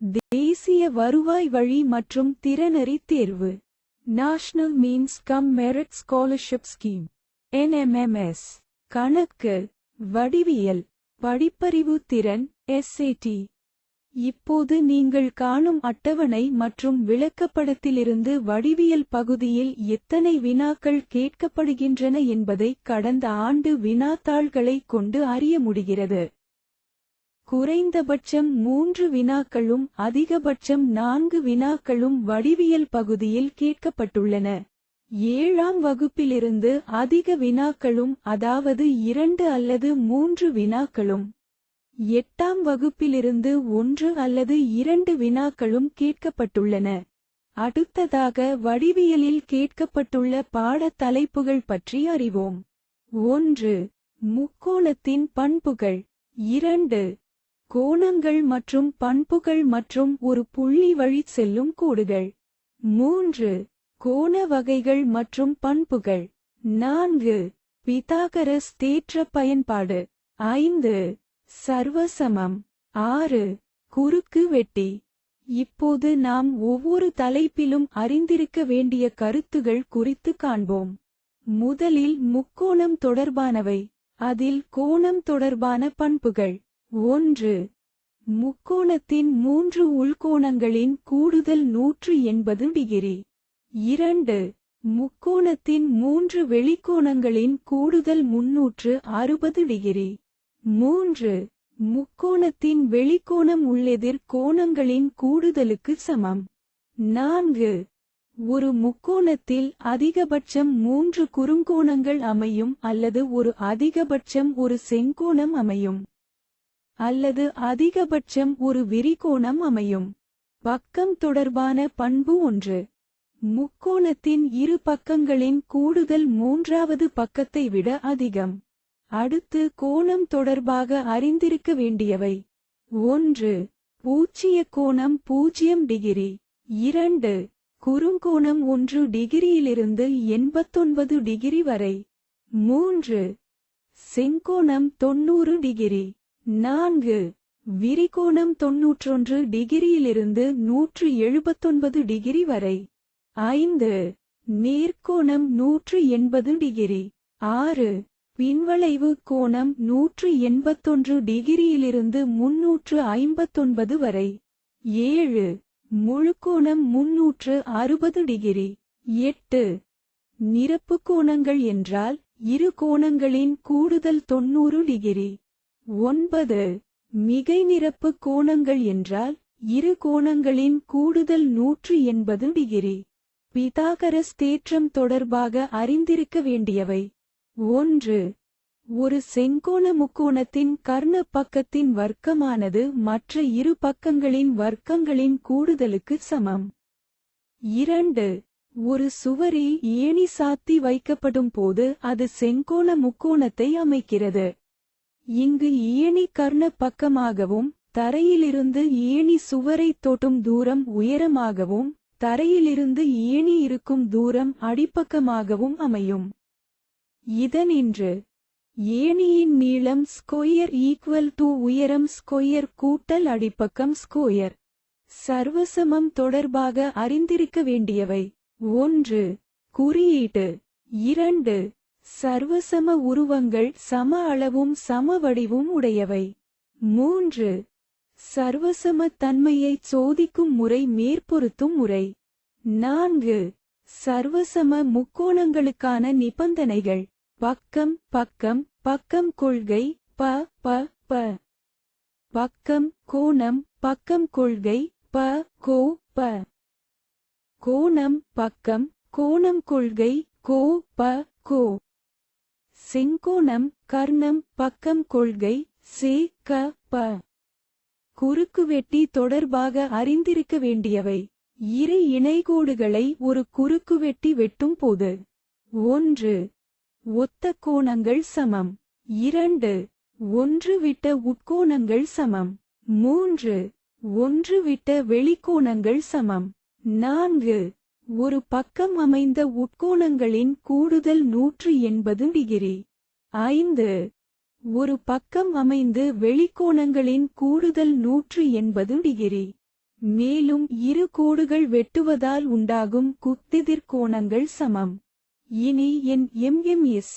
தேசிய வருவாய் வழி மற்றும் திறனறி தேர்வு. National means cum merit scholarship scheme NMMS கணக்கு. வடிவியல். படிப்பறிவு திறன். எஸ்ஏடி இப்போது நீங்கள் காணும் அட்டவணை மற்றும் விளக்கப்படத்திலிருந்து வடிவியல் பகுதியில் எத்தனை வினாக்கள் கேட்கப்படுகின்றன என்பதை கடந்த ஆண்டு வினாத்தாள்களைக் கொண்டு அறிய முடிகிறது. குறைந்தபட்சம் மூன்று வினாக்களும் அதிகபட்சம் நான்கு வினாக்களும் வடிவியல் பகுதியில் கேட்கப்பட்டுள்ளன. ஏழாம் வகுப்பிலிருந்து அதிக வினாக்களும் அதாவது இரண்டு அல்லது மூன்று வினாக்களும். எட்டாம் வகுப்பிலிருந்து ஒன்று அல்லது இரண்டு வினாக்களும் கேட்கப்பட்டுள்ளன. அடுத்ததாக வடிவியலில் கேட்கப்பட்டுள்ள பாடத் தலைப்புகள் பற்றி அறிவோம். ஒன்று முக்கோணத்தின் பண்புகள். இரண்டு கோணங்கள் மற்றும் பண்புகள் மற்றும் ஒரு புள்ளி வழி செல்லும் கோடுகள். மூன்று கோண வகைகள் மற்றும் பண்புகள். நான்கு பிதாகரஸ் தேற்ற பயன்பாடு. ஐந்து சர்வசமம். ஆறு குறுக்கு வெட்டி. இப்போது நாம் ஒவ்வொரு தலைப்பிலும் அறிந்திருக்க வேண்டிய கருத்துகள் குறித்து காண்போம். முதலில் முக்கோணம் தொடர்பானவை. அதில் கோணம் தொடர்பான பண்புகள். ஒன்று. முக்கோணத்தின் மூன்று உள்கோணங்களின் கூடுதல் நூற்று எண்பது டிகிரி. இரண்டு. முக்கோணத்தின் மூன்று வெளிக்கோணங்களின் கூடுதல் முன்னூற்று அறுபது டிகிரி. மூன்று. முக்கோணத்தின் வெளிக்கோணம் உள்ளெதிர் கோணங்களின் கூடுதலுக்கு சமம். நான்கு. ஒரு முக்கோணத்தில் அதிகபட்சம் மூன்று குறுங்கோணங்கள் அமையும் அல்லது ஒரு அதிகபட்சம் ஒரு செங்கோணம் அமையும். அல்லது அதிகபட்சம் ஒரு விரிகோணம் அமையும். பக்கம் தொடர்பான பண்பு ஒன்று. முக்கோணத்தின் இரு பக்கங்களின் கூடுதல் மூன்றாவது பக்கத்தை விட அதிகம். அடுத்து கோணம் தொடர்பாக அறிந்திருக்க வேண்டியவை. ஒன்று. பூச்சிய கோணம் பூஜ்ஜியம் டிகிரி. இரண்டு. குறுங்கோணம் ஒன்று டிகிரியிலிருந்து எண்பத்தொன்பது டிகிரி வரை. மூன்று. செங்கோணம் தொன்னூறு டிகிரி. நான்கு. விரிகோணம் தொன்னூற்றொன்று டிகிரியிலிருந்து நூற்று எழுபத்தொன்பது டிகிரி வரை. ஐந்து. நேர்கோணம் நூற்று எண்பது டிகிரி. ஆறு. பின்வளைவு கோணம் நூற்று எண்பத்தொன்று டிகிரியிலிருந்து முன்னூற்று ஐம்பத்தொன்பது வரை. ஏழு. முழுக்கோணம் முன்னூற்று அறுபது டிகிரி. எட்டு. நிரப்பு கோணங்கள் என்றால் இரு கோணங்களின் கூடுதல் தொன்னூறு டிகிரி. ஒன்பது. மிகை நிரப்பு கோணங்கள் என்றால் இரு கோணங்களின் கூடுதல் நூற்று எண்பது டிகிரி. பிதாகரஸ் தேற்றம் தொடர்பாக அறிந்திருக்க வேண்டியவை. ஒன்று. ஒரு செங்கோண முக்கோணத்தின் கர்ண பக்கத்தின் வர்க்கமானது மற்ற இரு பக்கங்களின் வர்க்கங்களின் கூடுதலுக்கு சமம். இரண்டு. ஒரு சுவரில் ஏணி சாத்தி வைக்கப்படும் போது அது செங்கோண முக்கோணத்தை அமைக்கிறது. இங்கு ஏணி கர்ண பக்கமாகவும் தரையிலிருந்து ஏணி சுவரை தொட்டும் தூரம் உயரமாகவும் தரையிலிருந்து ஏணி இருக்கும் தூரம் அடிப்பக்கமாகவும் அமையும். இதனின்று ஏணியின் நீளம் ஸ்கொயர் ஈக்குவல் டு உயரம் ஸ்கொயர் கூட்டல் அடிப்பக்கம் ஸ்கொயர். சர்வசமம் தொடர்பாக அறிந்திருக்க வேண்டியவை. ஒன்று குறியீட்டு. இரண்டு சர்வசம உருவங்கள் சம அளவும் சம வடிவும் உடையவை. மூன்று. சர்வசம தன்மையைச் சோதிக்கும் முறை மேற்பொருத்தும் முறை. நான்கு. சர்வசம முக்கோணங்களுக்கான நிபந்தனைகள். பக்கம் பக்கம் பக்கம் கொள்கை ப ப ப. பக்கம் கோணம் பக்கம் கொள்கை ப கோ ப. கோணம் பக்கம் கோணம் கொள்கை கோ ப கோ. செங்கோணம் கர்ணம் பக்கம் கொள்கை சே க ப. குறுக்குவெட்டி தொடர்பாக அறிந்திருக்க வேண்டியவை. இரு இணைகோடுகளை ஒரு குறுக்குவெட்டி வெட்டும் போது. ஒன்று. ஒத்த கோணங்கள் சமம். இரண்டு. ஒன்று விட்ட உட்கோணங்கள் சமம். மூன்று. ஒன்று விட்ட வெளிக்கோணங்கள் சமம். நான்கு. ஒரு பக்கம் அமைந்த உட்கோணங்களின் கூடுதல் நூற்று எண்பது டிகிரி. ஐந்து. ஒரு பக்கம் அமைந்து வெளிக்கோணங்களின் கூடுதல் நூற்று எண்பது டிகிரி. மேலும் இரு கோடுகள் வெட்டுவதால் உண்டாகும் குத்திதிர்கோணங்கள் சமம். இனி என் எம்எம்எஸ்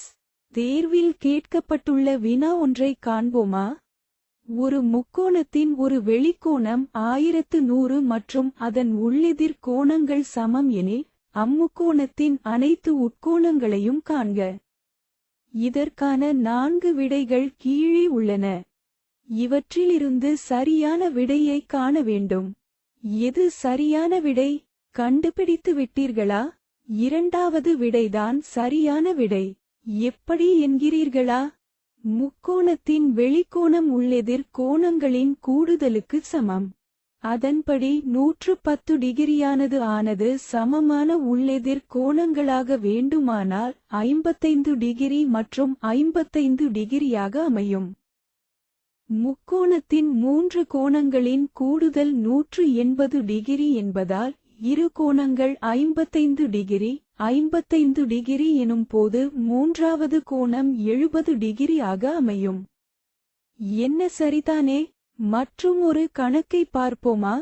தேர்வில் கேட்கப்பட்டுள்ள வினா ஒன்றை காண்போமா? ஒரு முக்கோணத்தின் ஒரு வெளிக்கோணம் ஆயிரத்து நூறு மற்றும் அதன் உள்ளெதிர் கோணங்கள் சமம் எனில் அம்முக்கோணத்தின் அனைத்து உட்கோணங்களையும் காண்க. இதற்கான நான்கு விடைகள் கீழே உள்ளன. இவற்றிலிருந்து சரியான விடையை காண வேண்டும். எது சரியான விடை? கண்டுபிடித்து விட்டீர்களா? இரண்டாவது விடைதான் சரியான விடை. எப்படி என்கிறீர்களா? முக்கோணத்தின் வெளிக்கோணம் உள்ளெதிர் கோணங்களின் கூடுதலுக்கு சமம். அதன்படி நூற்று பத்து டிகிரியானது ஆனது சமமான உள்ளெதிர் கோணங்களாக வேண்டுமானால் ஐம்பத்தைந்து டிகிரி மற்றும் ஐம்பத்தைந்து டிகிரியாக அமையும். முக்கோணத்தின் மூன்று கோணங்களின் கூடுதல் நூற்று எண்பது டிகிரி என்பதால் இரு கோணங்கள் ஐம்பத்தைந்து டிகிரி ஐம்பத்தைந்து டிகிரி எனும் போது மூன்றாவது கோணம் எழுபது டிகிரி ஆக அமையும். என்ன சரிதானே? மற்றும் ஒரு கணக்கை பார்ப்போமா?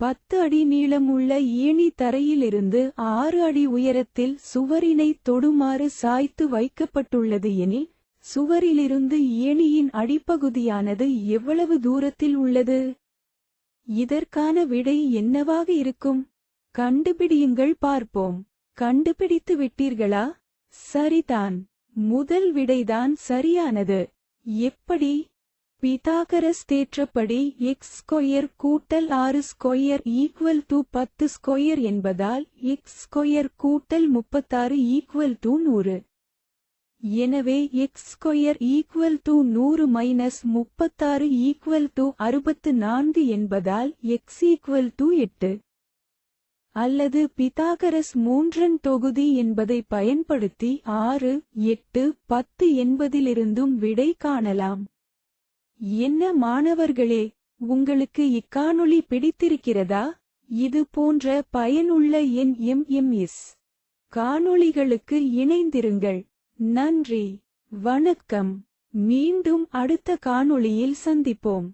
பத்து அடி நீளமுள்ள ஏணி தரையிலிருந்து ஆறு அடி உயரத்தில் சுவரினை தொடுமாறு சாய்த்து வைக்கப்பட்டுள்ளது எனில் சுவரிலிருந்து ஏணியின் அடிப்பகுதியானது எவ்வளவு தூரத்தில் உள்ளது? இதற்கான விடை என்னவாக இருக்கும்? கண்டுபிடியுங்கள் பார்ப்போம். கண்டுபிடித்து விட்டீர்களா? சரிதான். முதல் விடைதான் சரியானது. எப்படி? பிதாகரஸ் தேற்றப்படி எக்ஸ் ஸ்கொயர் கூட்டல் ஆறு ஸ்கொயர் ஈக்குவல் டு பத்து ஸ்கொயர் என்பதால் எக்ஸ் ஸ்கொயர் கூட்டல் முப்பத்தாறு ஈக்குவல் டு நூறு. எனவே எக்ஸ் ஸ்கொயர் ஈக்குவல் டு நூறு மைனஸ் முப்பத்தாறு ஈக்குவல் டு அறுபத்து நான்கு என்பதால் எக்ஸ் ஈக்குவல் டு எட்டு. அல்லது பிதாகரஸ் மூன்றன் தொகுதி என்பதை பயன்படுத்தி ஆறு எட்டு பத்து என்பதிலிருந்தும் விடை காணலாம். என்ன மாணவர்களே உங்களுக்கு இக்காணொளி பிடித்திருக்கிறதா? இது போன்ற பயனுள்ள என் எம் எம் இஸ் காணொளிகளுக்கு இணைந்திருங்கள். நன்றி. வணக்கம். மீண்டும் அடுத்த காணொளியில் சந்திப்போம்.